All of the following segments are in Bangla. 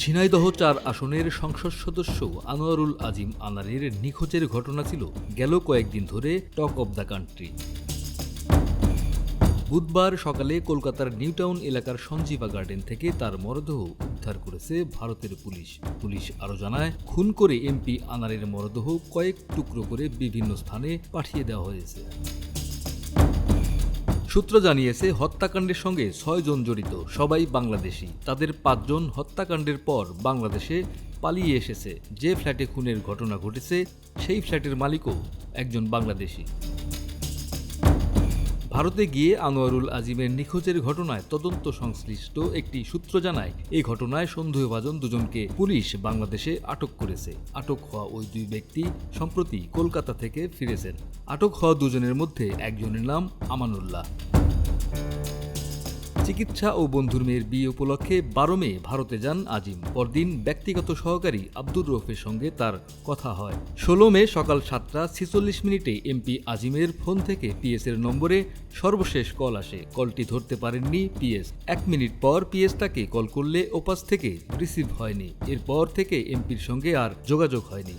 ঝিনাইদহ চার আসনের সংসদ সদস্য আনোয়ারুল আজিম আনারের নিখোঁজের ঘটনা ছিল গেল কয়েকদিন ধরে টক অব দ্য কান্ট্রি। বুধবার সকালে কলকাতার নিউটাউন এলাকার সঞ্জীবা গার্ডেন থেকে তার মরদেহ উদ্ধার করেছে ভারতের পুলিশ। পুলিশ আরও জানায়, খুন করে এমপি আনারের মরদেহ কয়েক টুকরো করে বিভিন্ন স্থানে পাঠিয়ে দেওয়া হয়েছে। সূত্র জানিয়েছে, হত্যাকাণ্ডের সঙ্গে ছয়জন জড়িত, সবাই বাংলাদেশি। তাদের পাঁচজন হত্যাকাণ্ডের পর বাংলাদেশে পালিয়ে এসেছে। যে ফ্ল্যাটে খুনের ঘটনা ঘটেছে, সেই ফ্ল্যাটের মালিকও একজন বাংলাদেশি। ভারতে গিয়ে আনোয়ারুল আজিমের নিখোঁজের ঘটনায় তদন্ত সংশ্লিষ্ট একটি সূত্র জানায় এই ঘটনায় সন্দেহভাজন দুজনকে পুলিশ বাংলাদেশে আটক করেছে। আটক হওয়া ওই দুই ব্যক্তি সম্প্রতি কলকাতা থেকে ফিরেছেন। আটক হওয়া দুজনের মধ্যে একজনের নাম আমানুল্লাহ। চিকিৎসা ও বন্ধুর মেয়ের বিয়ে উপলক্ষে বারো মে ভারতে যান আজিম। পরদিন ব্যক্তিগত সহকারী আব্দুর রফের সঙ্গে তার কথা হয়। ষোলো মে সকাল সাতটা ছেচল্লিশ মিনিটে এমপি আজিমের ফোন থেকে পিএস এর নম্বরে সর্বশেষ কল আসে। কলটি ধরতে পারেননি পিএস। এক মিনিট পর পিএস তাকে কল করলে ওপাস থেকে রিসিভ হয়নি। এরপর থেকে এমপির সঙ্গে আর যোগাযোগ হয়নি।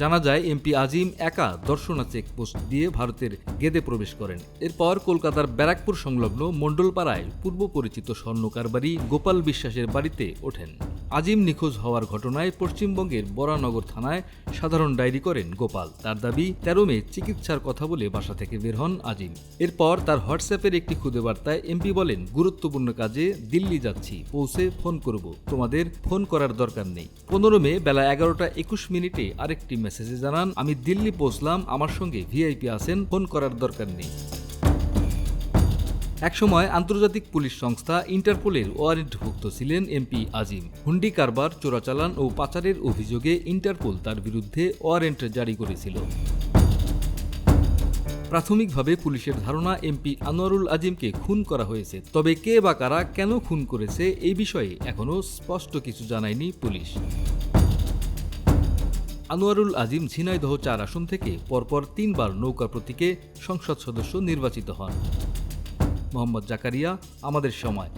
জানা যায়, এমপি আজিম একা দর্শনা চেকপোস্ট দিয়ে ভারতের গেদে প্রবেশ করেন। এরপর কলকাতার ব্যারাকপুর সংলগ্ন মণ্ডলপাড়ায় পূর্ব পরিচিত স্বর্ণ কারবারি গোপাল বিশ্বাসের বাড়িতে ওঠেন। আজিম নিখোঁজ হওয়ার ঘটনায় পশ্চিমবঙ্গের বরানগর থানায় সাধারণ ডায়েরি করেন গোপাল। তার দাবি, তেরো মে চিকিৎসার কথা বলে বাসা থেকে বের হন আজিম। এরপর তার হোয়াটসঅ্যাপের একটি খুদে বার্তায় এমপি বলেন, গুরুত্বপূর্ণ কাজে দিল্লি যাচ্ছি, পৌঁছে ফোন করব। তোমাদের ফোন করার দরকার নেই। পনেরো মে বেলা এগারোটা একুশ মিনিটে আরেকটি মেসেজে জানান, আমি দিল্লি পৌঁছলাম, আমার সঙ্গে ভিআইপি আছেন, ফোন করার দরকার নেই। একসময় আন্তর্জাতিক পুলিশ সংস্থা ইন্টারপোলের ওয়ারেন্টভুক্ত ছিলেন এমপি আজিম। হুন্ডি কারবার, চোরাচালান ও পাচারের অভিযোগে ইন্টারপোল তার বিরুদ্ধে ওয়ারেন্ট জারি করেছিল। প্রাথমিকভাবে পুলিশের ধারণা, এমপি আনোয়ারুল আজিমকে খুন করা হয়েছে। তবে কে বা কারা কেন খুন করেছে এই বিষয়ে এখনও স্পষ্ট কিছু জানায়নি পুলিশ। আনোয়ারুল আজিম ঝিনাইদহ চার আসন থেকে পরপর তিনবার নৌকা প্রতীকে সংসদ সদস্য নির্বাচিত হন। মোহাম্মদ জাকারিয়া আমাদের সময়।